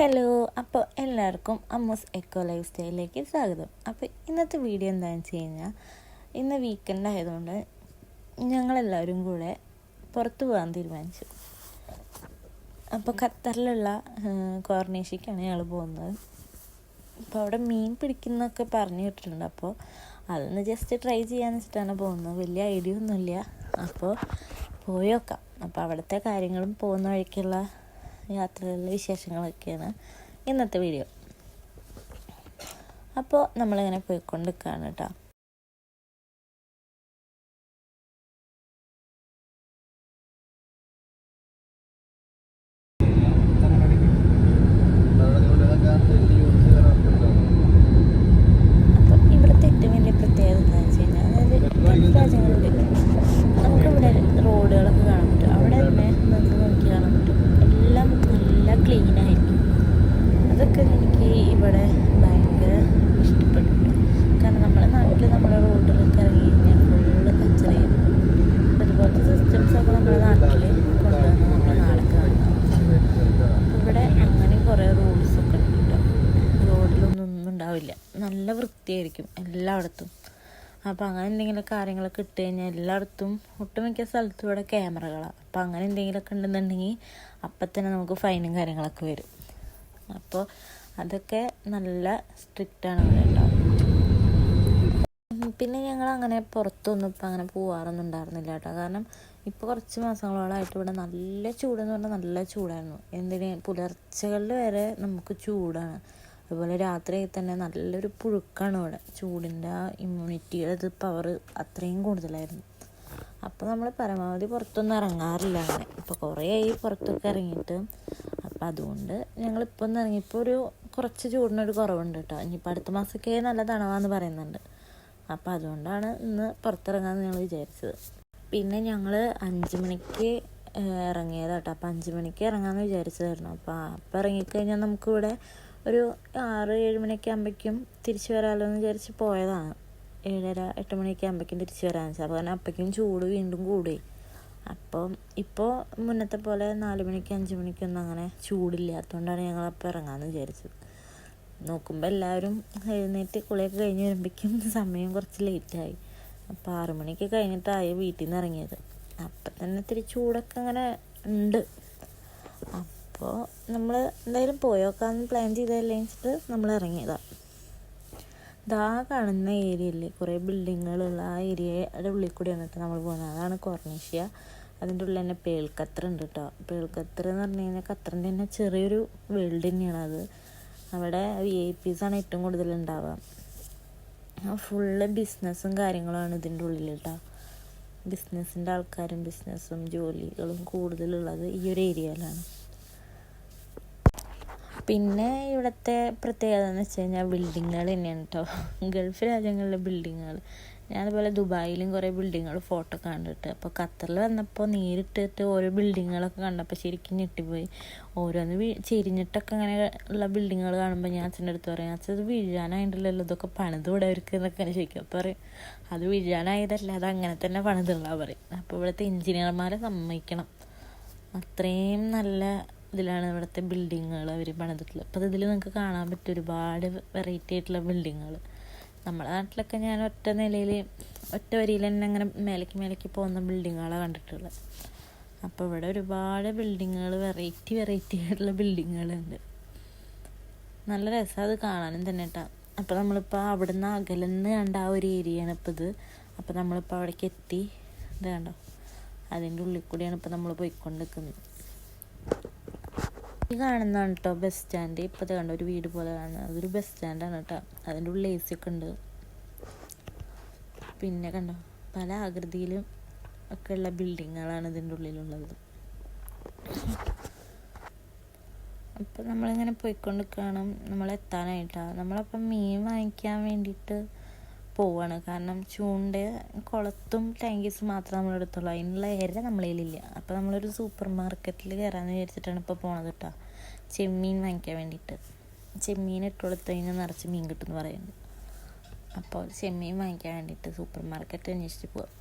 Hello അപ്പോൾ എല്ലാവർക്കും അമ്മൂസ് echo life സ്റ്റൈലിലേക്ക് സ്വാഗതം. അപ്പോൾ ഇന്നത്തെ വീഡിയോ എന്താണെന്ന് വെച്ച് കഴിഞ്ഞാൽ ഇന്ന് വീക്കെൻഡ് ആയതുകൊണ്ട് ഞങ്ങളെല്ലാവരും കൂടെ പുറത്തു പോകാൻ തീരുമാനിച്ചു. അപ്പോൾ ഖത്തറിലുള്ള കോർണേഷിക്കാണ് ഞങ്ങൾ പോകുന്നത്. അപ്പോൾ അവിടെ മീൻ പിടിക്കുന്നൊക്കെ പറഞ്ഞു കേട്ടിട്ടുണ്ട്. അപ്പോൾ അതൊന്ന് ജസ്റ്റ് ട്രൈ ചെയ്യാന്ന് വെച്ചിട്ടാണ് പോകുന്നത്. വലിയ ഐഡിയ ഒന്നുമില്ല. അപ്പോൾ പോയി നോക്കാം. അപ്പോൾ അവിടുത്തെ കാര്യങ്ങളും പോകുന്ന വഴിക്കുള്ള യാത്രകളിലെ വിശേഷങ്ങളൊക്കെയാണ് ഇന്നത്തെ വീഡിയോ. അപ്പോൾ നമ്മളിങ്ങനെ പോയിക്കൊണ്ടിരിക്കുകയാണ് കേട്ടോ അപ്പോൾ ഇവിടുത്തെ ഏറ്റവും വലിയ പ്രത്യേകത എന്താണെന്ന് വെച്ച് കഴിഞ്ഞാൽ അതായത് ഗൾഫ് രാജ്യങ്ങളിൽ നമുക്കിവിടെ റോഡുകളൊക്കെ കാണാൻ പറ്റും അവിടെ തന്നെ നിന്ന് നോക്കി കാണാൻ പറ്റും എല്ലാം നല്ല ക്ലീൻ ആയിരിക്കും അതൊക്കെ എനിക്ക് ഇവിടെ ഭയങ്കര ഇഷ്ടപ്പെട്ടു കാരണം നമ്മുടെ നാട്ടിൽ നമ്മുടെ റോഡിലൊക്കെ ഇറങ്ങി കഴിഞ്ഞാൽ ഫുള്ള് കച്ചറയും അതുപോലത്തെ സിസ്റ്റംസൊക്കെ നമ്മുടെ നാട്ടിൽ കൊണ്ടുവന്ന് നമ്മുടെ നാടൊക്കെ കാണാം ഇവിടെ അങ്ങനെ കുറേ റൂൾസൊക്കെ ഉണ്ട് കേട്ടോ റോഡിലൊന്നും ഒന്നും ഉണ്ടാവില്ല നല്ല വൃത്തിയായിരിക്കും എല്ലായിടത്തും. അപ്പോൾ അങ്ങനെ എന്തെങ്കിലും കാര്യങ്ങളൊക്കെ ഇട്ട് കഴിഞ്ഞാൽ എല്ലായിടത്തും ഒട്ടുമിക്ക സ്ഥലത്തും ഇവിടെ ക്യാമറകളാണ് അപ്പോൾ അങ്ങനെ എന്തെങ്കിലുമൊക്കെ ഉണ്ടെന്നുണ്ടെങ്കിൽ അപ്പം തന്നെ നമുക്ക് ഫൈനും കാര്യങ്ങളൊക്കെ വരും. അപ്പോൾ അതൊക്കെ നല്ല സ്ട്രിക്റ്റാണ് ഇവിടെ ഉണ്ടാവും പിന്നെ ഞങ്ങൾ അങ്ങനെ പുറത്തൊന്നും ഇപ്പം അങ്ങനെ പോവാറൊന്നും ഉണ്ടായിരുന്നില്ല കേട്ടോ. കാരണം ഇപ്പോൾ കുറച്ച് മാസങ്ങളോളമായിട്ട് ഇവിടെ നല്ല ചൂടെന്ന് പറഞ്ഞാൽ നല്ല ചൂടായിരുന്നു. എന്തിന്? പുലർച്ചകളിൽ വരെ നമുക്ക് ചൂടാണ്. അതുപോലെ രാത്രി തന്നെ നല്ലൊരു പുഴുക്കാണ് ഇവിടെ. ചൂടിന്റെ ആ ഇമ്മ്യൂണിറ്റിയുടെ ഇത് പവർ അത്രയും കൂടുതലായിരുന്നു. അപ്പോൾ നമ്മൾ പരമാവധി പുറത്തൊന്നും ഇറങ്ങാറില്ല അങ്ങനെ. ഇപ്പോൾ കുറേ ആയി പുറത്തൊക്കെ ഇറങ്ങിയിട്ട്. അപ്പം അതുകൊണ്ട് ഞങ്ങളിപ്പോൾ ഒന്ന് ഇറങ്ങി. ഇപ്പോൾ ഒരു കുറച്ച് ചൂടിനൊരു കുറവുണ്ട് കേട്ടോ ഇനിയിപ്പോൾ അടുത്ത മാസമൊക്കെ നല്ല തണവാന്ന് പറയുന്നുണ്ട്. അപ്പോൾ അതുകൊണ്ടാണ് ഇന്ന് പുറത്തിറങ്ങാമെന്ന് ഞങ്ങൾ വിചാരിച്ചത്. പിന്നെ ഞങ്ങൾ അഞ്ച് മണിക്ക് ഇറങ്ങിയതാട്ടോ അപ്പോൾ അഞ്ച് മണിക്ക് ഇറങ്ങാമെന്ന് വിചാരിച്ചതായിരുന്നു. അപ്പോൾ അപ്പോൾ ഇറങ്ങിക്കഴിഞ്ഞാൽ നമുക്കിവിടെ ഒരു ആറ് ഏഴ് മണിയൊക്കെ ആകുമ്പോഴേക്കും തിരിച്ചു വരാമല്ലോ എന്ന് വിചാരിച്ച് പോയതാണ്. ഏഴര എട്ട് മണിയൊക്കെ ആകുമ്പോഴേക്കും തിരിച്ചു വരാമെന്ന് വെച്ചാൽ അപ്പോൾ കാരണം അപ്പോഴേക്കും ചൂട് വീണ്ടും കൂടി. അപ്പം ഇപ്പോൾ മുന്നത്തെ പോലെ നാല് മണിക്ക് അഞ്ച് മണിക്കൊന്നും അങ്ങനെ ചൂടില്ലാത്തതുകൊണ്ടാണ് ഞങ്ങൾ അപ്പോൾ ഇറങ്ങാമെന്ന് വിചാരിച്ചത്. നോക്കുമ്പോൾ എല്ലാവരും എഴുന്നേറ്റ് കുളിയൊക്കെ കഴിഞ്ഞ് വരുമ്പോഴേക്കും സമയം കുറച്ച് ലേറ്റായി. അപ്പോൾ ആറു മണിക്ക് കഴിഞ്ഞിട്ടായി വീട്ടിൽ നിന്ന് ഇറങ്ങിയത്. അപ്പം തന്നെ ഇത്തിരി ചൂടൊക്കെ അങ്ങനെ ഉണ്ട്. അപ്പോൾ നമ്മൾ എന്തായാലും പോയോക്കാന്ന് പ്ലാൻ ചെയ്തതല്ലേ വെച്ചിട്ട് നമ്മൾ ഇറങ്ങിയതാണ് ഇതാ കാണുന്ന ഏരിയയില്ലേ കുറേ ബിൽഡിങ്ങുകളുള്ള ആ ഏരിയയുടെ ഉള്ളിൽ കൂടിയാണ് നമ്മൾ പോകുന്നത്. അതാണ് കോർണേഷ്യ അതിന്റെ ഉള്ളിൽ തന്നെ പേൾക്കത്ര ഉണ്ട് കേട്ടോ പേൾക്കത്ര എന്ന് പറഞ്ഞു കഴിഞ്ഞാൽ ഖത്തറിന്റെ തന്നെ ചെറിയൊരു വേൾഡ് തന്നെയാണ് അത്. അവിടെ വി ഐ പീസ് ആണ് ഏറ്റവും കൂടുതൽ ഉണ്ടാവുക. ഫുള്ള് ബിസിനസ്സും കാര്യങ്ങളുമാണ് ഇതിന്റെ ഉള്ളിൽ കേട്ടോ ബിസിനസ്സിന്റെ ആൾക്കാരും ബിസിനസ്സും ജോലികളും കൂടുതലുള്ളത് ഈ ഒരു ഏരിയയിലാണ് പിന്നെ ഇവിടുത്തെ പ്രത്യേകത എന്ന് വെച്ച് കഴിഞ്ഞാൽ ബിൽഡിങ്ങുകൾ തന്നെയാണ് കേട്ടോ ഗൾഫ് രാജ്യങ്ങളിലെ ബിൽഡിങ്ങുകൾ ഞാൻ ഞാനതുപോലെ ദുബായിലും കുറേ ബിൽഡിങ്ങുകൾ ഫോട്ടോ കണ്ടിട്ട്. അപ്പോൾ ഖത്തറിൽ വന്നപ്പോൾ നേരിട്ടിട്ട് ഓരോ ബിൽഡിങ്ങുകളൊക്കെ കണ്ടപ്പോൾ ശരിക്കും ഞെട്ടിപ്പോയി. ഓരോന്ന് വീ ചെരിഞ്ഞിട്ടൊക്കെ അങ്ങനെ ഉള്ള ബിൽഡിങ്ങുകൾ കാണുമ്പോൾ ഞാൻ അച്ഛന്റെ അടുത്ത് പറയും അച്ഛൻ ഇത് വീഴാനായിട്ടല്ലോ ഇതൊക്കെ പണിത് ഇവിടെ അവർക്ക് എന്നൊക്കെ ചോദിക്കും. അപ്പോൾ പറയും അത് വീഴാനായതല്ല അത് അങ്ങനെ തന്നെ പണിതുള്ള പറയും. അപ്പോൾ ഇവിടുത്തെ എഞ്ചിനീയർമാരെ സമ്മതിക്കണം. അത്രയും നല്ല ഇതിലാണ് ഇവിടുത്തെ ബിൽഡിങ്ങുകൾ അവർ പണിതിട്ടുള്ളത്. അപ്പോൾ ഇതിൽ നിങ്ങൾക്ക് കാണാൻ പറ്റും ഒരുപാട് വെറൈറ്റി ആയിട്ടുള്ള ബിൽഡിങ്ങുകൾ നമ്മുടെ നാട്ടിലൊക്കെ ഞാൻ ഒറ്റ നിലയിൽ ഒറ്റ വരിയിൽ തന്നെ അങ്ങനെ മേലേക്ക് മേലേക്ക് പോകുന്ന ബിൽഡിങ്ങുകളാണ് കണ്ടിട്ടുള്ളത്. അപ്പോൾ ഇവിടെ ഒരുപാട് ബിൽഡിങ്ങുകൾ വെറൈറ്റി വെറൈറ്റി ആയിട്ടുള്ള ബിൽഡിങ്ങുകളുണ്ട് നല്ല രസം അത് കാണാനും തന്നെ കേട്ടോ അപ്പോൾ നമ്മളിപ്പോൾ അവിടെ നിന്ന് അകലെന്ന് കണ്ട ആ ഒരു ഏരിയയാണ് ഇപ്പോൾ ഇത്. അപ്പോൾ നമ്മളിപ്പോൾ അവിടേക്ക് എത്തി. ഇത് കണ്ടോ? അതിന്റെ ഉള്ളിൽ കൂടിയാണ് ഇപ്പോൾ നമ്മൾ പോയിക്കൊണ്ടിരിക്കുന്നത്. ഈ കാണുന്നതാണ് കേട്ടോ ബസ് സ്റ്റാൻഡ് ഇപ്പോൾ കണ്ട ഒരു വീട് പോലെ കാണുന്നത്. അതൊരു ബസ് സ്റ്റാൻഡാണ് കേട്ടോ അതിന്റെ ഉള്ളിൽ എ സി ഒക്കെ ഉണ്ട്. പിന്നെ കണ്ടോ പല ആകൃതിയിലും ഉള്ള ബിൽഡിങ്ങുകളാണ് ഇതിന്റെ ഉള്ളിലുള്ളത്. അപ്പോൾ നമ്മളിങ്ങനെ പോയിക്കൊണ്ട് കാണും നമ്മൾ എത്താനായിട്ടാണ് നമ്മളപ്പം മീൻ വാങ്ങിക്കാൻ വേണ്ടിയിട്ട് പോവാണ്. കാരണം ചൂണ്ട കുളത്തും ടാങ്കീസും മാത്രമേ നമ്മൾ എടുത്തുള്ളൂ അതിനുള്ള ഇര നമ്മളതിലില്ല അപ്പോൾ നമ്മളൊരു സൂപ്പർ മാർക്കറ്റിൽ കയറാമെന്ന് വിചാരിച്ചിട്ടാണ് ഇപ്പോൾ പോണത് കേട്ടോ ചെമ്മീൻ വാങ്ങിക്കാൻ വേണ്ടിയിട്ട് ചെമ്മീൻ ഇട്ട് കൊടുത്തു കഴിഞ്ഞാൽ നിറച്ച് മീൻ കിട്ടുമെന്ന് പറയുന്നു. അപ്പോൾ ചെമ്മീൻ വാങ്ങിക്കാൻ വേണ്ടിയിട്ട് സൂപ്പർ മാർക്കറ്റ് അന്വേഷിച്ച് പോവാം.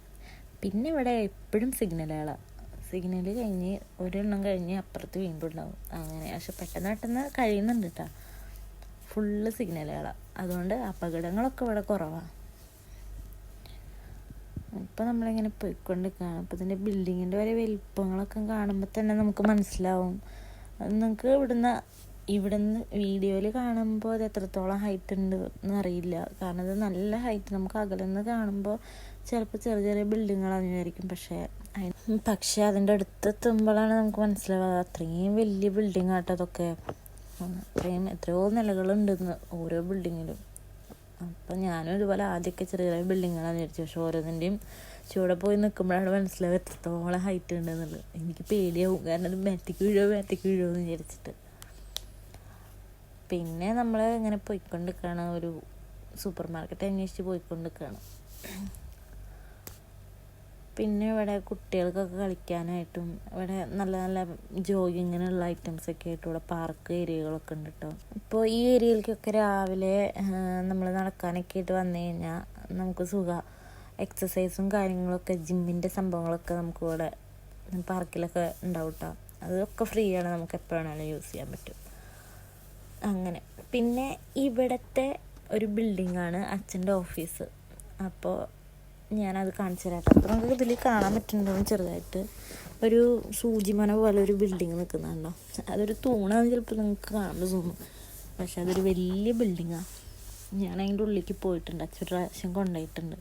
പിന്നെ ഇവിടെ എപ്പോഴും സിഗ്നലുകളാണ് സിഗ്നൽ കഴിഞ്ഞ് ഒരെണ്ണം കഴിഞ്ഞ് അപ്പുറത്ത് വീണ്ടും ഉണ്ടാവും. അങ്ങനെ. പക്ഷെ പെട്ടെന്ന് പെട്ടെന്ന് കഴിയുന്നുണ്ട് കേട്ടോ ഫുള്ള് സിഗ്നലുകളാണ് അതുകൊണ്ട് അപകടങ്ങളൊക്കെ ഇവിടെ കുറവാണ് ഇപ്പം നമ്മളിങ്ങനെ പോയിക്കൊണ്ടിരിക്കുകയാണ്. അപ്പോൾ ഇതിന്റെ ബിൽഡിങ്ങിന്റെ വരെ വലിപ്പങ്ങളൊക്കെ കാണുമ്പോൾ തന്നെ നമുക്ക് മനസ്സിലാവും. നിങ്ങൾക്ക് ഇവിടുന്ന് ഇവിടുന്ന് വീഡിയോയിൽ കാണുമ്പോൾ അത് എത്രത്തോളം ഹൈറ്റ് ഉണ്ട് എന്നറിയില്ല കാരണം ഇത് നല്ല ഹൈറ്റ് നമുക്ക് അകലെന്ന് കാണുമ്പോൾ ചിലപ്പോൾ ചെറിയ ചെറിയ ബിൽഡിങ്ങുകളാണെന്ന് വിചാരിക്കും പക്ഷേ പക്ഷേ അതിന്റെ അടുത്തെത്തുമ്പോഴാണ് നമുക്ക് മനസ്സിലാവുക. അത്രയും വലിയ ബിൽഡിംഗ് ആട്ടോ അതൊക്കെ. അത്രയും എത്രയോ നിലകളുണ്ടെന്ന് ഓരോ ബിൽഡിങ്ങിലും അപ്പം ഞാനും ഇതുപോലെ ആദ്യമൊക്കെ ചെറിയ ചെറിയ ബിൽഡിങ്ങുകളാണ് വിചാരിച്ചു. പക്ഷെ ഓരോന്നിന്റെയും ചൂടെ പോയി നിൽക്കുമ്പോഴാണ് മനസ്സിലാവുക എത്രത്തോളം ഹൈറ്റ് ഉണ്ടെന്നുള്ളത് എനിക്ക് പേടിയാവും. കാരണം ഇത് മാറ്റിക്ക് വീഴോ മാറ്റിക്ക് വീഴോ എന്ന് വിചാരിച്ചിട്ട്. പിന്നെ നമ്മൾ ഇങ്ങനെ പോയിക്കൊണ്ടിരിക്കുകയാണ്. ഒരു സൂപ്പർ മാർക്കറ്റ് അന്വേഷിച്ച് പോയിക്കൊണ്ടിരിക്കുകയാണ്. പിന്നെ ഇവിടെ കുട്ടികൾക്കൊക്കെ കളിക്കാനായിട്ടും ഇവിടെ നല്ല നല്ല ജോഗിങ്ങിനുള്ള ഐറ്റംസ് ഒക്കെ ആയിട്ട് ഇവിടെ പാർക്ക് ഏരിയകളൊക്കെ ഉണ്ട് കേട്ടോ ഇപ്പോൾ ഈ ഏരിയയിലേക്കൊക്കെ രാവിലെ നമ്മൾ നടക്കാനൊക്കെ ആയിട്ട് വന്നു കഴിഞ്ഞാൽ നമുക്ക് സുഖ. എക്സസൈസും കാര്യങ്ങളൊക്കെ ജിമ്മിന്റെ സംഭവങ്ങളൊക്കെ നമുക്ക് ഇവിടെ പാർക്കിലൊക്കെ ഉണ്ടാവും കേട്ടോ അതൊക്കെ ഫ്രീ ആണ് നമുക്ക് എപ്പോൾ വേണമെങ്കിലും യൂസ് ചെയ്യാൻ പറ്റും. അങ്ങനെ. പിന്നെ ഇവിടുത്തെ ഒരു ബിൽഡിങ്ങാണ് അച്ഛന്റെ ഓഫീസ് അപ്പോൾ ഞാനത് കാണിച്ചു തരാം അത്ര നമുക്ക് ഇതിൽ കാണാൻ പറ്റുന്നുണ്ടാവും ചെറുതായിട്ട് ഒരു സൂചിമന പോലെ ഒരു ബിൽഡിങ് നിൽക്കുന്നുണ്ടോ? അതൊരു തൂണാന്ന് ചിലപ്പോൾ നിങ്ങൾക്ക് കാണുമ്പോൾ തോന്നും. പക്ഷെ അതൊരു വലിയ ബിൽഡിങ്ങാണ് ഞാൻ അതിന്റെ ഉള്ളിലേക്ക് പോയിട്ടുണ്ട്. അച്ഛൻ പ്രാവശ്യം കൊണ്ടുപോയിട്ടുണ്ട്.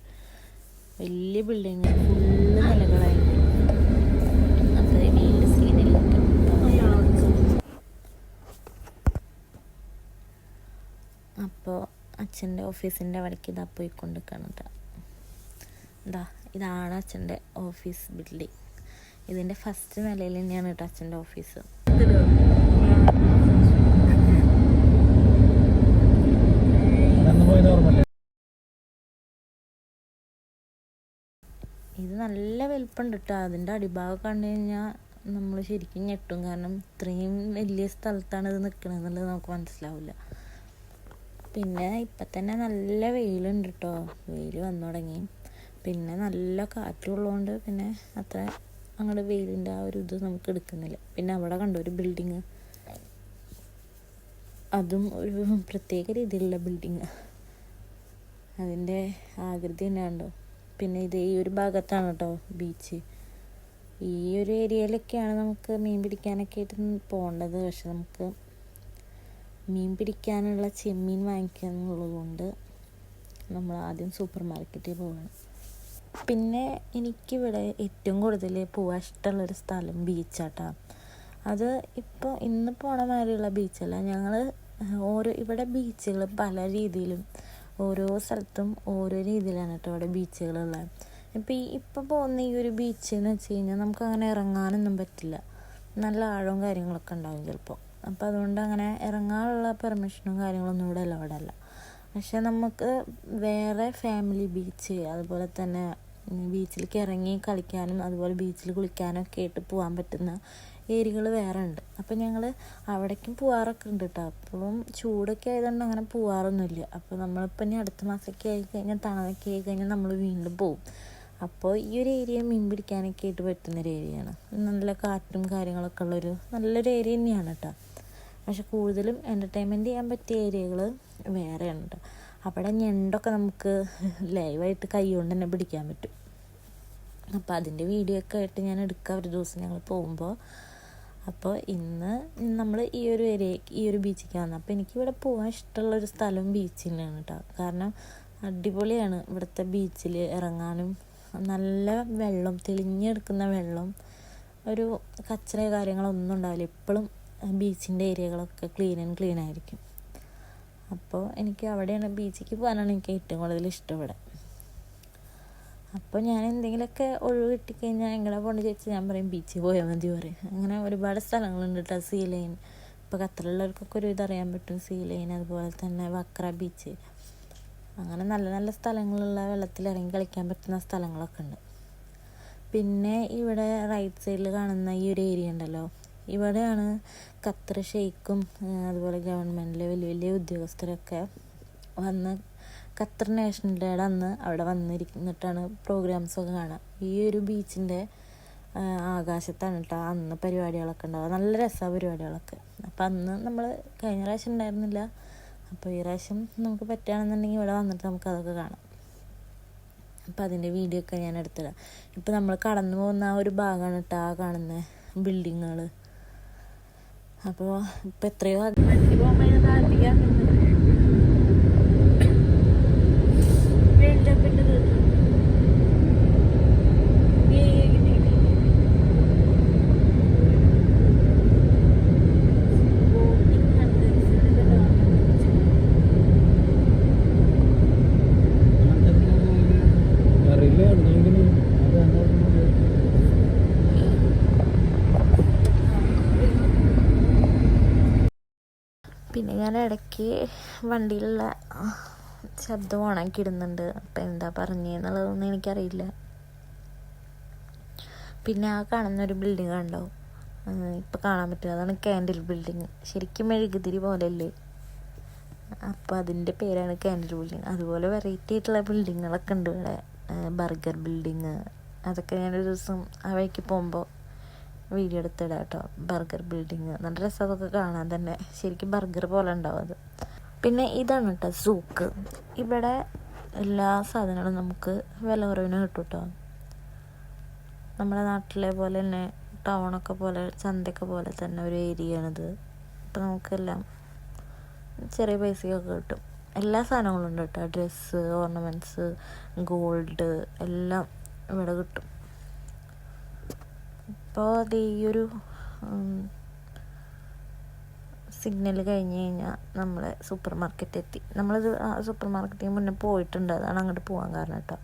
വലിയ ബിൽഡിങ് ഫുള്ള് നിലകളായി അപ്പോൾ അച്ഛന്റെ ഓഫീസിന്റെ അവിടേക്ക് ഇതാ പോയിക്കൊണ്ട് കാണുക ഇതാ ഇതാണ് അച്ഛന്റെ ഓഫീസ് ബിൽഡിംഗ് ഇതിന്റെ ഫസ്റ്റ് നിലയിൽ തന്നെയാണ് കേട്ടോ അച്ഛന്റെ ഓഫീസ് ഇത് നല്ല വലിപ്പമുണ്ട് കേട്ടോ അതിന്റെ അടിഭാഗം കണ്ടു കഴിഞ്ഞാൽ നമ്മൾ ശരിക്കും ഞെട്ടും. കാരണം ഇത്രയും വലിയ സ്ഥലത്താണ് ഇത് നിൽക്കുന്നത് നമുക്ക് മനസ്സിലാവില്ല. പിന്നെ ഇപ്പം തന്നെ നല്ല വെയിലുണ്ട് കേട്ടോ വെയിൽ വന്നു തുടങ്ങി. പിന്നെ നല്ല കാറ്റുള്ളതുകൊണ്ട് പിന്നെ അത്ര അങ്ങോട്ട് വെയിലിന്റെ ആ ഒരു ഇത് നമുക്ക് എടുക്കുന്നില്ല. പിന്നെ അവിടെ കണ്ട ഒരു ബിൽഡിങ് അതും ഒരു പ്രത്യേക രീതിയിലുള്ള ബിൽഡിങ് അതിന്റെ ആകൃതി തന്നെ കണ്ടോ? പിന്നെ ഇത് ഈ ഒരു ഭാഗത്താണ് കേട്ടോ ബീച്ച് ഈ ഒരു ഏരിയയിലൊക്കെയാണ് നമുക്ക് മീൻ പിടിക്കാനൊക്കെ ആയിട്ട് പോകേണ്ടത്. പക്ഷെ നമുക്ക് മീൻ പിടിക്കാനുള്ള ചെമ്മീൻ വാങ്ങിക്കാന്നുള്ളത് കൊണ്ട് നമ്മൾ ആദ്യം സൂപ്പർ മാർക്കറ്റിൽ പോകണം. പിന്നെ എനിക്കിവിടെ ഏറ്റവും കൂടുതൽ പോകാൻ ഇഷ്ടമുള്ളൊരു സ്ഥലം ബീച്ചാട്ടാ. അത് ഇപ്പോൾ ഇന്ന് പോണ മാതിരിയുള്ള ബീച്ചല്ല. ഞങ്ങൾ ഓരോ ഇവിടെ ബീച്ചുകൾ പല രീതിയിലും ഓരോ സ്ഥലത്തും ഓരോ രീതിയിലാണ് കേട്ടോ ഇവിടെ ബീച്ചുകളുള്ളത് ഇപ്പോൾ ഈ ഇപ്പോൾ പോകുന്ന ഈ ഒരു ബീച്ച് എന്ന് വെച്ച് കഴിഞ്ഞാൽ നമുക്ക് അങ്ങനെ ഇറങ്ങാനൊന്നും പറ്റില്ല. നല്ല ആഴവും കാര്യങ്ങളൊക്കെ ഉണ്ടാവും ചിലപ്പോൾ അപ്പോൾ അതുകൊണ്ട് അങ്ങനെ ഇറങ്ങാനുള്ള പെർമിഷനും കാര്യങ്ങളൊന്നും ഇവിടെ അല്ല ഇവിടെ അല്ല. പക്ഷെ നമുക്ക് വേറെ ഫാമിലി ബീച്ച് അതുപോലെ തന്നെ ബീച്ചിലേക്ക് ഇറങ്ങി കളിക്കാനും അതുപോലെ ബീച്ചിൽ കുളിക്കാനും ഒക്കെ ആയിട്ട് പോകാൻ പറ്റുന്ന ഏരിയകൾ വേറെ ഉണ്ട്. അപ്പം ഞങ്ങൾ അവിടേക്കും പോകാറൊക്കെ ഉണ്ട് കേട്ടോ അപ്പോഴും ചൂടൊക്കെ ആയതുകൊണ്ട് അങ്ങനെ പോകാറൊന്നുമില്ല അപ്പോൾ നമ്മളിപ്പോൾ ഇനി അടുത്ത മാസമൊക്കെ ആയി കഴിഞ്ഞാൽ തണലൊക്കെ ആയി കഴിഞ്ഞാൽ നമ്മൾ വീണ്ടും പോകും അപ്പോൾ ഈ ഒരു ഏരിയ മീൻ പിടിക്കാനൊക്കെ ആയിട്ട് പറ്റുന്നൊരു ഏരിയയാണ്. നല്ല കാറ്റും കാര്യങ്ങളൊക്കെ ഉള്ളൊരു നല്ലൊരു ഏരിയ തന്നെയാണ് കേട്ടോ പക്ഷെ കൂടുതലും എന്റർടൈൻമെന്റ് ചെയ്യാൻ പറ്റിയ ഏരിയകൾ വേറെയാണ് കേട്ടോ അവിടെ ഞണ്ടൊക്കെ നമുക്ക് ലൈവായിട്ട് കൈ കൊണ്ട് തന്നെ പിടിക്കാൻ പറ്റും. അപ്പോൾ അതിന്റെ വീഡിയോ ഒക്കെ ആയിട്ട് ഞാൻ എടുക്കാം. ഒരു ദിവസം ഞങ്ങൾ പോകുമ്പോൾ അപ്പോൾ ഇന്ന് നമ്മൾ ഈ ഒരു ഏരിയ ഈ ഒരു ബീച്ചിലേക്ക് വന്നത് അപ്പോൾ എനിക്കിവിടെ പോകാൻ ഇഷ്ടമുള്ള ഒരു സ്ഥലം ബീച്ച് തന്നെയാണ് കേട്ടോ കാരണം അടിപൊളിയാണ് ഇവിടുത്തെ ബീച്ചിൽ ഇറങ്ങാനും. നല്ല വെള്ളം തെളിഞ്ഞെടുക്കുന്ന വെള്ളം. ഒരു കച്ചറ കാര്യങ്ങളൊന്നും ഉണ്ടാവില്ല. ഇപ്പോഴും ബീച്ചിന്റെ ഏരിയകളൊക്കെ ക്ലീൻ ആൻഡ് ക്ലീൻ ആയിരിക്കും. അപ്പോൾ എനിക്ക് അവിടെയാണ് ബീച്ചിലേക്ക് പോകാനാണ് എനിക്ക് ഏറ്റവും കൂടുതൽ ഇഷ്ടം ഇവിടെ. അപ്പോൾ ഞാൻ എന്തെങ്കിലുമൊക്കെ ഒഴിവ് കിട്ടിക്കഴിഞ്ഞാൽ എങ്ങനെ പോകേണ്ട ചോദിച്ചാൽ ഞാൻ പറയും ബീച്ചിൽ പോയാൽ മതി പറയും. അങ്ങനെ ഒരുപാട് സ്ഥലങ്ങളുണ്ട് കേട്ടോ സീ ലൈൻ ഇപ്പോൾ ഖത്തറിലുള്ളവർക്കൊക്കെ ഒരു ഇതറിയാൻ പറ്റും സീ ലൈൻ അതുപോലെ തന്നെ വക്ര ബീച്ച് അങ്ങനെ നല്ല നല്ല സ്ഥലങ്ങളുള്ള വെള്ളത്തിൽ ഇറങ്ങി കളിക്കാൻ പറ്റുന്ന സ്ഥലങ്ങളൊക്കെ ഉണ്ട്. പിന്നെ ഇവിടെ റൈറ്റ് സൈഡിൽ കാണുന്ന ഈ ഒരു ഏരിയ ഉണ്ടല്ലോ. ഇവിടെയാണ് ഖത്തർ ഷെയ്ക്കും അതുപോലെ ഗവൺമെന്റിലെ വലിയ വലിയ ഉദ്യോഗസ്ഥരൊക്കെ വന്ന് ഖത്തർ നാഷണൽ ഡേയുടെ അന്ന് അവിടെ വന്നിരിന്നിട്ടാണ് പ്രോഗ്രാംസൊക്കെ കാണുക ഈ ഒരു ബീച്ചിന്റെ ആകാശത്താണ് കേട്ടോ അന്ന് പരിപാടികളൊക്കെ ഉണ്ടാവുക. നല്ല രസമാണ് പരിപാടികളൊക്കെ. അപ്പം അന്ന് നമ്മൾ കഴിഞ്ഞ പ്രാവശ്യം ഉണ്ടായിരുന്നില്ല. അപ്പോൾ ഈ പ്രാവശ്യം നമുക്ക് പറ്റുകയാണെന്നുണ്ടെങ്കിൽ ഇവിടെ വന്നിട്ട് നമുക്ക് അതൊക്കെ കാണാം. അപ്പം അതിന്റെ വീഡിയോ ഒക്കെ ഞാൻ എടുത്തിടാം. ഇപ്പം നമ്മൾ കടന്നു പോകുന്ന ആ ഒരു ഭാഗമാണ് കേട്ടോ ആ കാണുന്ന ബിൽഡിങ്ങുകൾ അപ്പോൾ ഇപ്പം എത്രയോ അധികം വേൾഡ് കപ്പിന്റെ അറിയില്ല എവിടുന്നെങ്കിലും അത് അങ്ങോട്ട് പിന്നെ ഞാൻ ഇടയ്ക്ക് വണ്ടിയിലുള്ള ശബ്ദം ഓണാക്കി അപ്പം എന്താ പറഞ്ഞെന്നുള്ളതൊന്നും എനിക്കറിയില്ല. പിന്നെ ആ കാണുന്നൊരു ബിൽഡിംഗ് കണ്ടോ? ഇപ്പം കാണാൻ പറ്റും. അതാണ് കാൻഡിൽ ബിൽഡിങ് ശരിക്കും മെഴുകുതിരി പോലെയല്ലേ? അപ്പോൾ അതിന്റെ പേരാണ് കാൻഡിൽ ബിൽഡിങ് അതുപോലെ വെറൈറ്റി ആയിട്ടുള്ള ബിൽഡിങ്ങുകളൊക്കെ ഉണ്ട് ഇവിടെ. ബർഗർ ബിൽഡിങ് അതൊക്കെ ഞാനൊരു ദിവസം ആ വഴിക്ക് പോകുമ്പോൾ വീഡിയോ എടുത്തിടാം കേട്ടോ. ബർഗർ ബിൽഡിങ് നല്ല രസമൊക്കെ കാണാൻ തന്നെ. ശരിക്കും ബർഗർ പോലെ ഉണ്ടാവും അത്. പിന്നെ ഇതാണ് കേട്ടോ സൂക്ക്. ഇവിടെ എല്ലാ സാധനങ്ങളും നമുക്ക് വില കുറവിന് കിട്ടും കേട്ടോ. നമ്മുടെ നാട്ടിലെ പോലെ തന്നെ ടൗണൊക്കെ പോലെ ചന്തയൊക്കെ പോലെ തന്നെ ഒരു ഏരിയ ആണിത് അപ്പം നമുക്കെല്ലാം ചെറിയ പൈസയൊക്കെ കിട്ടും. എല്ലാ സാധനങ്ങളും ഉണ്ട് കേട്ടോ. ഡ്രസ്സ് ഓർണമെന്റ്സ് ഗോൾഡ് എല്ലാം ഇവിടെ കിട്ടും. ഇപ്പോൾ അത് ഈ ഒരു സിഗ്നൽ കഴിഞ്ഞ് കഴിഞ്ഞാൽ നമ്മൾ സൂപ്പർ മാർക്കറ്റ് എത്തി നമ്മളത് സൂപ്പർ മാർക്കറ്റിൽ മുന്നേ പോയിട്ടുണ്ട്. അതാണ് അങ്ങോട്ട് പോകാൻ കാരണം കേട്ടോ.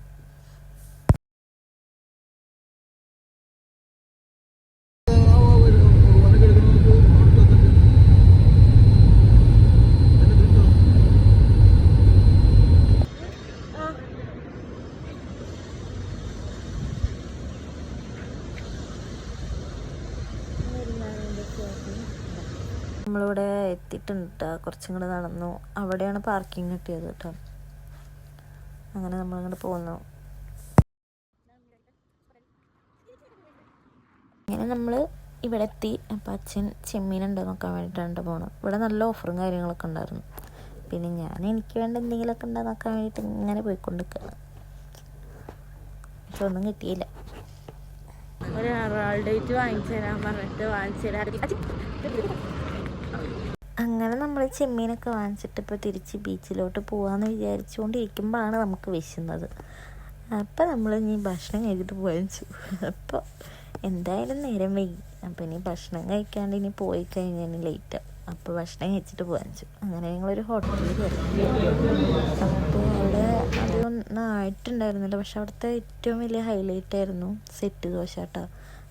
എത്തിയിട്ടുണ്ട് കേട്ടോ കുറച്ചും കൂടെ നടന്നു. അവിടെയാണ് പാർക്കിംഗ് കിട്ടിയത് കേട്ടോ അങ്ങനെ നമ്മളിങ്ങോട്ട് പോകുന്നു അങ്ങനെ നമ്മൾ ഇവിടെ എത്തി. അപ്പം അച്ഛൻ ചെമ്മീൻ ഉണ്ടോ നോക്കാൻ വേണ്ടിയിട്ടാണ് പോകണം ഇവിടെ നല്ല ഓഫറും കാര്യങ്ങളൊക്കെ ഉണ്ടായിരുന്നു. പിന്നെ ഞാൻ എനിക്ക് വേണ്ട എന്തെങ്കിലുമൊക്കെ ഉണ്ടോ നോക്കാൻ വേണ്ടിയിട്ട് ഇങ്ങനെ പോയിക്കൊണ്ടിരിക്കുകയാണ് പക്ഷെ ഒന്നും കിട്ടിയില്ല. ഒരു ഡേറ്റ് വാങ്ങിച്ചു തരാൻ പറഞ്ഞിട്ട് വാങ്ങിച്ചു തരാം അങ്ങനെ നമ്മൾ ചെമ്മീനൊക്കെ വാങ്ങിച്ചിട്ട് ഇപ്പോൾ തിരിച്ച് ബീച്ചിലോട്ട് പോകാമെന്ന് വിചാരിച്ചുകൊണ്ടിരിക്കുമ്പോഴാണ് നമുക്ക് വിശുന്നത്. അപ്പോൾ നമ്മൾ ഇനി ഭക്ഷണം കഴിച്ചിട്ട് പോയച്ചു അപ്പോൾ എന്തായാലും നേരം വൈകി. അപ്പോൾ ഇനി ഭക്ഷണം കഴിക്കാണ്ട് ഇനി പോയി കഴിഞ്ഞാൽ ലേറ്റ് അപ്പോൾ ഭക്ഷണം കഴിച്ചിട്ട് പോകാച്ചു അങ്ങനെ ഞങ്ങളൊരു ഹോട്ടലിൽ കയറി. അപ്പോൾ അവിടെ അതൊന്നും ആയിട്ടുണ്ടായിരുന്നില്ല. പക്ഷെ അവിടുത്തെ ഏറ്റവും വലിയ ഹൈലൈറ്റ് ആയിരുന്നു സെറ്റ് ദോശ കേട്ടോ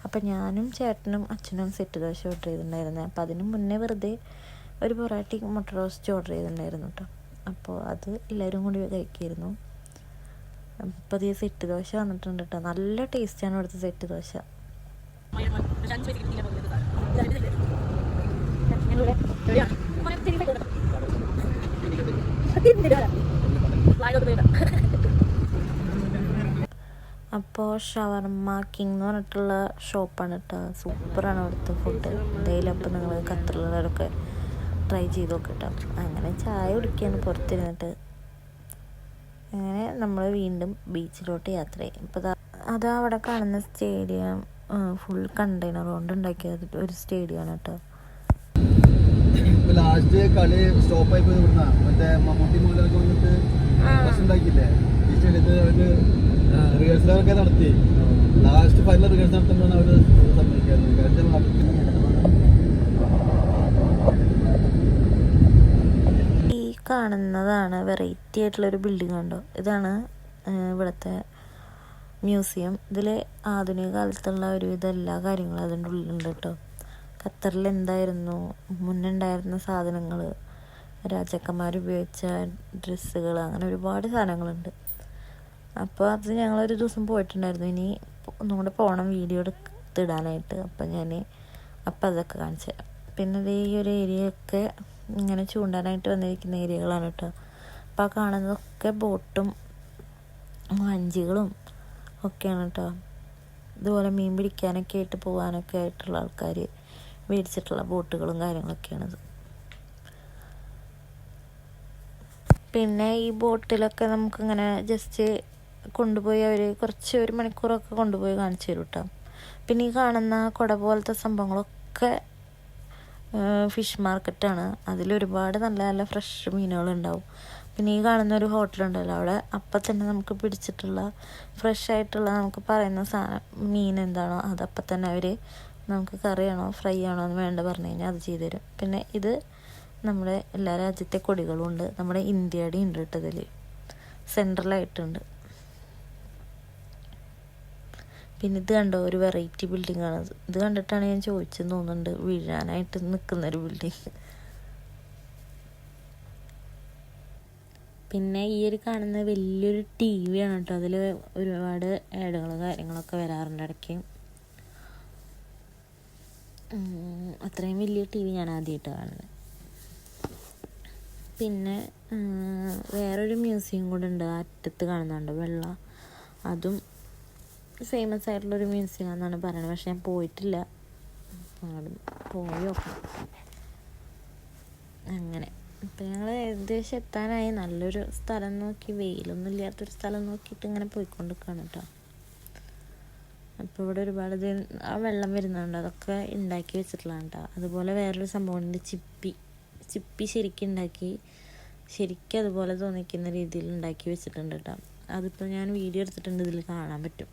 അപ്പം ഞാനും ചേട്ടനും അച്ഛനും സെറ്റ് ദോശ ഓർഡർ ചെയ്തിട്ടുണ്ടായിരുന്നത് അപ്പോൾ അതിന് മുന്നേ വെറുതെ ഒരു പൊറാട്ടി മുട്ട റോസ്റ്റ് ഓർഡർ ചെയ്തിട്ടുണ്ടായിരുന്നു കേട്ടോ. അപ്പോൾ അത് എല്ലാവരും കൂടി കഴിക്കായിരുന്നു അപ്പോൾ സെറ്റ് ദോശ വന്നിട്ടുണ്ട് കേട്ടോ. നല്ല ടേസ്റ്റാണ് ഇവിടുത്തെ സെറ്റ് ദോശ. അപ്പോൾ ഷവർമ്മ കിങ് എന്ന് പറഞ്ഞിട്ടുള്ള ഷോപ്പാണ് കേട്ടോ. സൂപ്പറാണ് അവിടുത്തെ ഫുഡ് എന്തായാലും അപ്പോൾ നിങ്ങൾ ഖത്തറിലുള്ളവരൊക്കെ ട്രൈ ചെയ്ത് കേട്ടോ അങ്ങനെ ചായ കുടിക്കുകയാണ് പുറത്തിരുന്നിട്ട്. അങ്ങനെ നമ്മൾ വീണ്ടും ബീച്ചിലോട്ട് യാത്ര ചെയ്യും. ഇപ്പോൾ അതാ അവിടെ കാണുന്ന സ്റ്റേഡിയം ഫുൾ കണ്ടെയ്നർ കൊണ്ട് ഉണ്ടാക്കിയ ഒരു സ്റ്റേഡിയമാണ് കേട്ടോ ലാസ്റ്റ് കളി സ്റ്റോപ്പ് ആയി പോയി മറ്റേ മമ്മൂട്ടി മൂലമൊക്കെ വന്നിട്ട് ഉണ്ടാക്കിയില്ലേ? ഈ സ്റ്റേഡിയത്തിൽ അവർ റിഹേഴ്സലൊക്കെ നടത്തി. ലാസ്റ്റ് ഫൈനൽ റിഹേഴ്സൽ നടത്തുമ്പോഴാണ് അവർ സമ്മതിക്കാറ് കാരണം ഈ കാണുന്നതാണ് വെറൈറ്റി ആയിട്ടുള്ളൊരു ബിൽഡിംഗ് ഉണ്ടോ ഇതാണ് ഇവിടുത്തെ മ്യൂസിയം. ഇതിൽ ആധുനിക കാലത്തുള്ള ഒരുവിധ എല്ലാ കാര്യങ്ങളും അതിന്റെ ഉള്ളിലുണ്ട് കേട്ടോ. ഖത്തറിൽ എന്തായിരുന്നു? മുന്നുണ്ടായിരുന്ന സാധനങ്ങൾ രാജാക്കന്മാർ ഉപയോഗിച്ച ഡ്രസ്സുകൾ അങ്ങനെ ഒരുപാട് സാധനങ്ങളുണ്ട്. അപ്പോൾ അത് ഞങ്ങളൊരു ദിവസം പോയിട്ടുണ്ടായിരുന്നു. ഇനി ഒന്നും കൂടെ പോകണം വീഡിയോ എടുത്തിടാനായിട്ട്. അപ്പം ഞാൻ അപ്പം അതൊക്കെ കാണിച്ചു തരാം. പിന്നെ ഈ ഒരു ഏരിയയൊക്കെ ഇങ്ങനെ ചൂണ്ടാനായിട്ട് വന്നിരിക്കുന്ന ഏരിയകളാണ് കേട്ടോ. അപ്പോൾ ആ കാണുന്നതൊക്കെ ബോട്ടും വഞ്ചികളും ഒക്കെയാണ് കേട്ടോ. ഇതുപോലെ മീൻ പിടിക്കാനൊക്കെ ആയിട്ട് പോകാനൊക്കെ ആയിട്ടുള്ള ആൾക്കാർ മേടിച്ചിട്ടുള്ള ബോട്ടുകളും കാര്യങ്ങളൊക്കെയാണിത് പിന്നെ ഈ ബോട്ടിലൊക്കെ നമുക്കിങ്ങനെ ജസ്റ്റ് കൊണ്ടുപോയി അവർ കുറച്ച് ഒരു മണിക്കൂറൊക്കെ കൊണ്ടുപോയി കാണിച്ചു തരും കേട്ടോ. പിന്നെ ഈ കാണുന്ന കുട പോലത്തെ സംഭവങ്ങളൊക്കെ ഫിഷ് മാർക്കറ്റാണ് അതിലൊരുപാട് നല്ല നല്ല ഫ്രഷ് മീനുകളുണ്ടാവും. പിന്നെ ഈ കാണുന്ന ഒരു ഹോട്ടലുണ്ടല്ലോ അവിടെ അപ്പം തന്നെ നമുക്ക് പിടിച്ചിട്ടുള്ള ഫ്രഷ് ആയിട്ടുള്ള നമുക്ക് പറയുന്ന സാധനം മീൻ എന്താണോ അതപ്പം തന്നെ അവർ നമുക്ക് കറിയാണോ ഫ്രൈ ആണോ എന്ന് വേണ്ട പറഞ്ഞു കഴിഞ്ഞാൽ അത് ചെയ്തു തരും. പിന്നെ ഇത് നമ്മുടെ എല്ലാ രാജ്യത്തെ കൊടികളും ഉണ്ട് നമ്മുടെ ഇന്ത്യയുടെ ഉണ്ട് കേട്ടതിൽ സെൻട്രലായിട്ടുണ്ട് പിന്നെ ഇത് കണ്ടോ ഒരു വെറൈറ്റി ബിൽഡിംഗ് ആണ്. ഇത്. കണ്ടിട്ടാണ് ഞാൻ ചോദിച്ചെന്ന് തോന്നുന്നുണ്ട് വീഴാനായിട്ട് നിൽക്കുന്ന ഒരു ബിൽഡിംഗ് പിന്നെ ഈ ഒരു കാണുന്ന വലിയൊരു ടി വി ആണ് കേട്ടോ. അതിൽ ഒരുപാട് ഏടുകളും കാര്യങ്ങളൊക്കെ വരാറുണ്ട് ഇടയ്ക്ക്. അത്രയും വലിയ ടി വി ഞാൻ ആദ്യമായിട്ട് കാണുന്നത്. പിന്നെ വേറൊരു മ്യൂസിയം കൂടെ ഉണ്ട് അറ്റത്ത് കാണുന്നുണ്ട് വെള്ള. അതും ഫേമസ് ആയിട്ടുള്ളൊരു മ്യൂസിയം എന്നാണ് പറയുന്നത്. പക്ഷെ ഞാൻ പോയിട്ടില്ല. പോയോ അങ്ങനെ. അപ്പം ഞങ്ങൾ ഏകദേശം എത്താനായി. നല്ലൊരു സ്ഥലം നോക്കി. വെയിലൊന്നും ഇല്ലാത്തൊരു സ്ഥലം നോക്കിയിട്ട് ഇങ്ങനെ പോയിക്കൊണ്ടിരിക്കുകയാണ് കേട്ടോ അപ്പോൾ ഇവിടെ ഒരുപാട് ഇത് ആ വെള്ളം വരുന്നുണ്ട്. അതൊക്കെ ഉണ്ടാക്കി വെച്ചിട്ടുള്ളതാണ് കേട്ടോ അതുപോലെ വേറൊരു സംഭവമുണ്ട്. ചിപ്പി. ചിപ്പി ശരിക്കും ഉണ്ടാക്കി ശരിക്കും അതുപോലെ തോന്നിക്കുന്ന രീതിയിൽ ഉണ്ടാക്കി വെച്ചിട്ടുണ്ട് കേട്ടോ അതിപ്പോൾ ഞാൻ വീഡിയോ എടുത്തിട്ടുണ്ട്. ഇതിൽ കാണാൻ പറ്റും.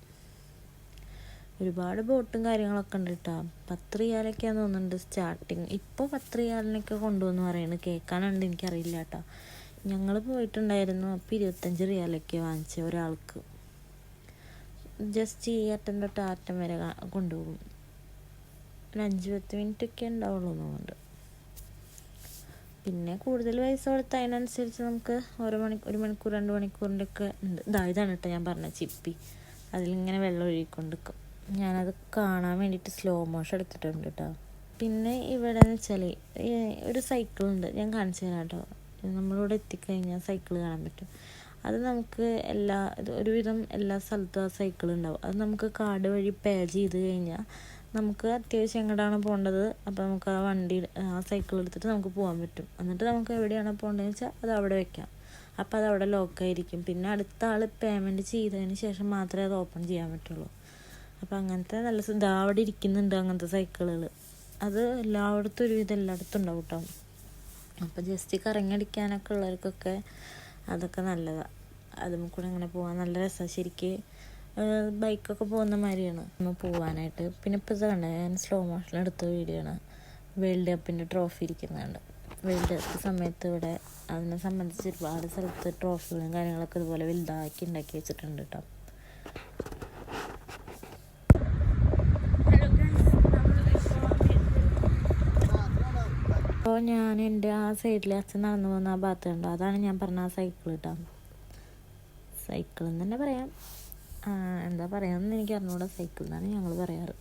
ഒരുപാട് ബോട്ടും കാര്യങ്ങളൊക്കെ ഉണ്ട് കേട്ടോ പത്ത് റിയാലൊക്കെയാന്ന് തോന്നുന്നുണ്ട് സ്റ്റാർട്ടിങ് ഇപ്പോൾ പത്ത് റിയാലിനൊക്കെ കൊണ്ടുവന്ന് പറയുന്നത് കേൾക്കാനുണ്ട് എനിക്കറിയില്ല കേട്ടോ ഞങ്ങൾ പോയിട്ടുണ്ടായിരുന്നു അപ്പോൾ ഇരുപത്തഞ്ച് റിയാലൊക്കെ വാങ്ങിച്ച ഒരാൾക്ക്. ജസ്റ്റ് ഈ അറ്റം തൊട്ട് ആറ്റം വരെ കൊണ്ടുപോകും. ഒരു അഞ്ച് പത്ത് മിനിറ്റ് ഒക്കെ ഉണ്ടാവുള്ളൂ എന്നുകൊണ്ട് പിന്നെ കൂടുതൽ പൈസ കൊടുത്ത് അതിനനുസരിച്ച് നമുക്ക് ഓരോ മണി ഒരു മണിക്കൂർ രണ്ട് മണിക്കൂറിന്റെ ഒക്കെ ഉണ്ട്. ഇതാ ഇതാണ് കേട്ടോ ഞാൻ പറഞ്ഞ ചിപ്പി. അതിലിങ്ങനെ വെള്ളം ഒഴുകിക്കൊണ്ടിരിക്കും. ഞാനത് കാണാൻ വേണ്ടിയിട്ട് സ്ലോ മോഷൻ എടുത്തിട്ടുണ്ട് കേട്ടോ പിന്നെ ഇവിടെ എന്ന് വെച്ചാൽ ഒരു സൈക്കിളുണ്ട് ഞാൻ കാണിച്ചു തരാം കേട്ടോ നമ്മളിവിടെ എത്തിക്കഴിഞ്ഞാൽ സൈക്കിൾ കാണാൻ പറ്റും. അത് നമുക്ക് എല്ലാ ഒരുവിധം എല്ലാ സ്ഥലത്തും ആ സൈക്കിൾ ഉണ്ടാവും. അത് നമുക്ക് കാർഡ് വഴി പേ ചെയ്ത് കഴിഞ്ഞാൽ നമുക്ക് അത്യാവശ്യം എങ്ങോട്ടാണ് പോകേണ്ടത് അപ്പോൾ നമുക്ക് ആ വണ്ടി ആ സൈക്കിൾ എടുത്തിട്ട് നമുക്ക് പോകാൻ പറ്റും. എന്നിട്ട് നമുക്ക് എവിടെയാണ് പോകേണ്ടതെന്ന് വെച്ചാൽ അത് അവിടെ വെക്കാം. അപ്പോൾ അത് അവിടെ ലോക്കായിരിക്കും പിന്നെ അടുത്ത ആൾ പേയ്മെന്റ് ചെയ്തതിന് ശേഷം മാത്രമേ അത് ഓപ്പൺ ചെയ്യാൻ പറ്റുള്ളൂ. അപ്പോൾ അങ്ങനത്തെ നല്ല ദാവടി ഇരിക്കുന്നുണ്ട് അങ്ങനത്തെ സൈക്കിളുകൾ അത് എല്ലായിടത്തും ഒരുവിധം എല്ലായിടത്തും ഉണ്ടാവും കേട്ടോ അപ്പോൾ ജസ്റ്റ് കറങ്ങടിക്കാനൊക്കെ ഉള്ളവർക്കൊക്കെ അതൊക്കെ നല്ലതാണ് അതും കൂടെ അങ്ങനെ പോകാൻ നല്ല രസമാണ് ശരിക്ക് ബൈക്കൊക്കെ പോകുന്ന മാതിരിയാണ് നമ്മൾ പോകാനായിട്ട് പിന്നെ ഇപ്പോൾ ഇത് കണ്ടത് ഞാൻ സ്ലോ മോഷൻ എടുത്ത വീഡിയോ ആണ്. വേൾഡ് കപ്പിന്റെ ട്രോഫി ഇരിക്കുന്നുണ്ട് വേൾഡ് കപ്പ് സമയത്ത് ഇവിടെ അതിനെ സംബന്ധിച്ച് ഒരുപാട് സ്ഥലത്ത് ട്രോഫികളും കാര്യങ്ങളൊക്കെ ഇതുപോലെ വലുതാക്കി ഉണ്ടാക്കി വെച്ചിട്ടുണ്ട് കേട്ടോ അപ്പോൾ ഞാൻ എന്റെ ആ സൈഡിൽ അച്ഛൻ നടന്നു പോകുന്ന ആ ഭാഗത്ത് കണ്ടോ. അതാണ് ഞാൻ പറഞ്ഞ ആ സൈക്കിൾ കേട്ടോ സൈക്കിൾ എന്ന് തന്നെ പറയാം. എന്താ പറയാമെന്ന് എനിക്ക് അറിഞ്ഞൂടെ സൈക്കിൾ എന്നാണ് ഞങ്ങൾ പറയാറ്.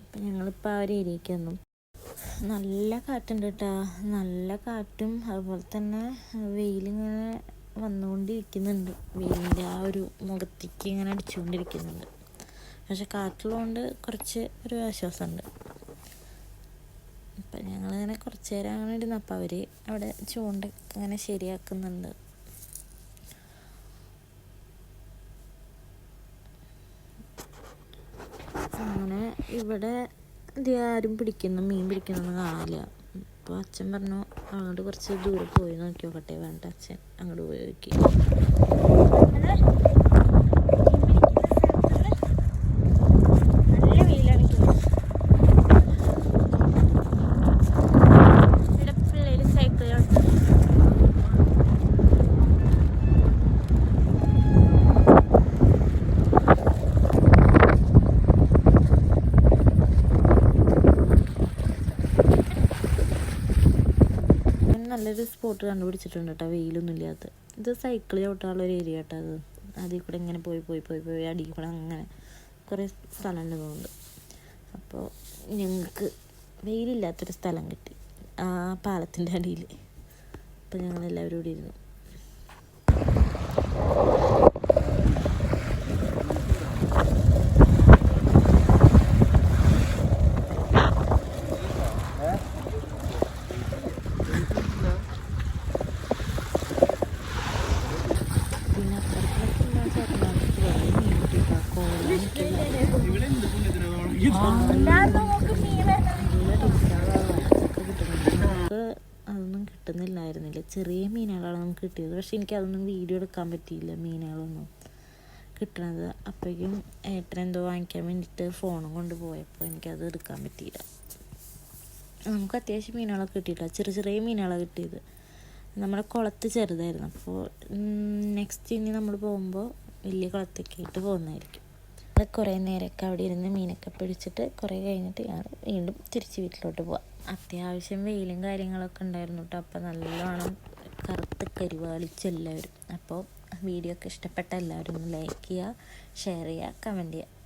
അപ്പം ഞങ്ങളിപ്പോൾ ആ ഒരു ഏരിയയ്ക്ക് വന്നു. നല്ല കാറ്റുണ്ട് കേട്ടോ നല്ല കാറ്റും അതുപോലെ തന്നെ വെയിലിങ്ങനെ വന്നുകൊണ്ടിരിക്കുന്നുണ്ട്. വെയിലിന്റെ ആ ഒരു മുഖത്തേക്ക് ഇങ്ങനെ അടിച്ചുകൊണ്ടിരിക്കുന്നുണ്ട്. പക്ഷെ കാറ്റുള്ളതുകൊണ്ട് കുറച്ച് ഒരു ആശ്വാസമുണ്ട് അപ്പം ഞങ്ങളിങ്ങനെ കുറച്ച് നേരം അങ്ങനെ ഇരുന്നു. അപ്പം അവർ അവിടെ ചൂണ്ട അങ്ങനെ ശരിയാക്കുന്നുണ്ട്. അങ്ങനെ ഇവിടെ ആരും പിടിക്കുന്നു മീൻ പിടിക്കുന്നൊന്നും കാണില്ല. അപ്പോൾ അച്ഛൻ പറഞ്ഞു അങ്ങോട്ട് കുറച്ച് ദൂരെ പോയി നോക്കി നോക്കട്ടെ വേണ്ട അച്ഛൻ അങ്ങോട്ട് പോയി നോക്കി നല്ല വെയിലാണ് ഇവിടെ പിള്ളേര് സൈക്കിൾ ഞാൻ സ്പോട്ട് കണ്ടുപിടിച്ചിട്ടുണ്ട് കേട്ടോ വെയിലൊന്നും ഇല്ലാത്ത. ഇത് സൈക്കിൾ ചവിട്ടാനുള്ള ഒരു ഏരിയ കേട്ടോ അത്. അതിൽ കൂടെ ഇങ്ങനെ പോയി പോയി പോയി പോയി അടിയിൽ കൂടെ അങ്ങനെ കുറേ സ്ഥലം തോന്നുന്നുണ്ട് അപ്പോൾ ഞങ്ങൾക്ക് വെയിലില്ലാത്തൊരു സ്ഥലം കിട്ടി ആ പാലത്തിന്റെ അടിയിൽ. അപ്പോൾ ഞങ്ങളെല്ലാവരും കൂടി ഇരുന്നു. കിട്ടുന്നില്ലായിരുന്നില്ല. ചെറിയ മീനുകളാണ് നമുക്ക് കിട്ടിയത്. പക്ഷെ എനിക്കതൊന്നും വീഡിയോ എടുക്കാൻ പറ്റിയില്ല മീനുകളൊന്നും. കിട്ടണത്. അപ്പോഴേക്കും ഏട്ടനെന്തോ വാങ്ങിക്കാൻ വേണ്ടിയിട്ട് ഫോണും കൊണ്ട് പോയപ്പോൾ എനിക്കത് എടുക്കാൻ പറ്റിയില്ല. നമുക്ക് അത്യാവശ്യം മീനുകളൊക്കെ കിട്ടിയില്ല ചെറിയ ചെറിയ മീനുകളാണ് കിട്ടിയത്. നമ്മുടെ കുളത്ത് ചെറുതായിരുന്നു. അപ്പോൾ നെക്സ്റ്റ് ഇനി നമ്മൾ പോകുമ്പോൾ വലിയ കുളത്തൊക്കെ ആയിട്ട് പോകുന്നതായിരിക്കും. അത് കുറേ നേരമൊക്കെ അവിടെ ഇരുന്ന് മീനൊക്കെ പിടിച്ചിട്ട് കുറേ കഴിഞ്ഞിട്ട് ഞങ്ങൾ വീണ്ടും തിരിച്ച് വീട്ടിലോട്ട് പോവാം. അത്യാവശ്യം വെയിലും കാര്യങ്ങളൊക്കെ ഉണ്ടായിരുന്നു കേട്ടോ അപ്പോൾ നല്ലോണം കറുത്ത് കരുവാളിച്ച് എല്ലാവരും അപ്പോൾ വീഡിയോ ഒക്കെ ഇഷ്ടപ്പെട്ട എല്ലാവരും ഒന്ന് ലൈക്ക് ചെയ്യുക ഷെയർ ചെയ്യുക കമന്റ് ചെയ്യുക.